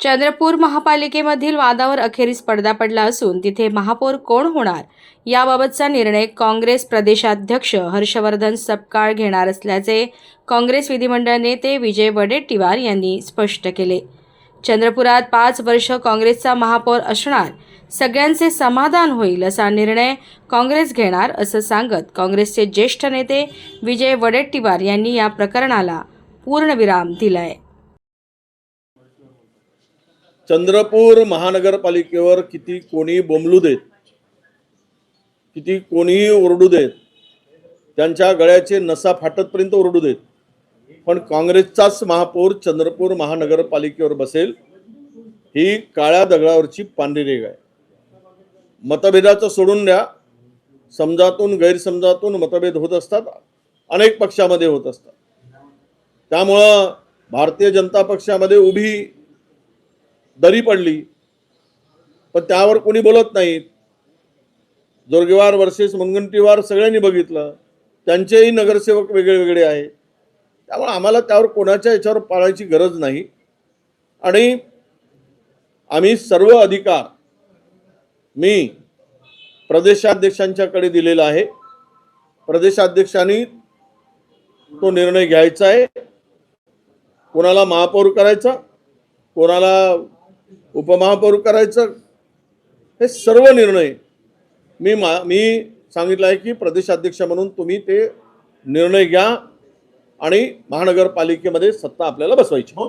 चंद्रपूर महापालिकेमधील वादावर अखेरीस पडदा पडला असून तिथे महापौर कोण होणार याबाबतचा निर्णय काँग्रेस प्रदेशाध्यक्ष हर्षवर्धन सपकाळ घेणार असल्याचे काँग्रेस विधिमंडळ नेते विजय वडेट्टीवार यांनी स्पष्ट केले. चंद्रपुरात पाच वर्ष काँग्रेसचा महापौर असणार सगळ्यांचे समाधान होईल असा निर्णय काँग्रेस घेणार असं सांगत काँग्रेसचे ज्येष्ठ नेते विजय वडेट्टीवार यांनी या प्रकरणाला पूर्णविराम दिलाय. चंद्रपूर महानगरपालिकेवर किती कोणी बोंबलू देत किती कोणीही ओरडू देत त्यांच्या गळ्याचे नसा फाटतपर्यंत ओरडू देत पण काँग्रेसचाच महापौर चंद्रपूर महानगरपालिकेवर बसेल ही काळ्या दगडावरची पांढरी रेग आहे. मतभेदाचं सोडून द्या. समजातून गैरसमजातून मतभेद होत असतात अनेक पक्षामध्ये होत असतात. त्यामुळं भारतीय जनता पक्षामध्ये उभी दरी पडली. पण त्यावर कोणी बोलत नाहीत जोरगेवार वर्सेस मुनगंटीवार सगळ्यांनी बघितलं. त्यांचेही नगरसेवक वेगळे वेगळे आहे. त्यामुळे आम्हाला त्यावर कोणाच्या याच्यावर पाळायची गरज नाही. आणि आम्ही सर्व अधिकार मी प्रदेशाध्यक्षांच्याकडे दिलेला आहे. प्रदेशाध्यक्षांनी तो निर्णय घ्यायचा आहे. कोणाला महापौर करायचा कोणाला उपमहापौर करायचं? हे सर्व निर्णय मी मा मी सांगितलं आहे की प्रदेशाध्यक्ष म्हणून तुम्ही ते निर्णय घ्या आणि महानगरपालिकेमध्ये सत्ता आपल्याला बसवायची. हो,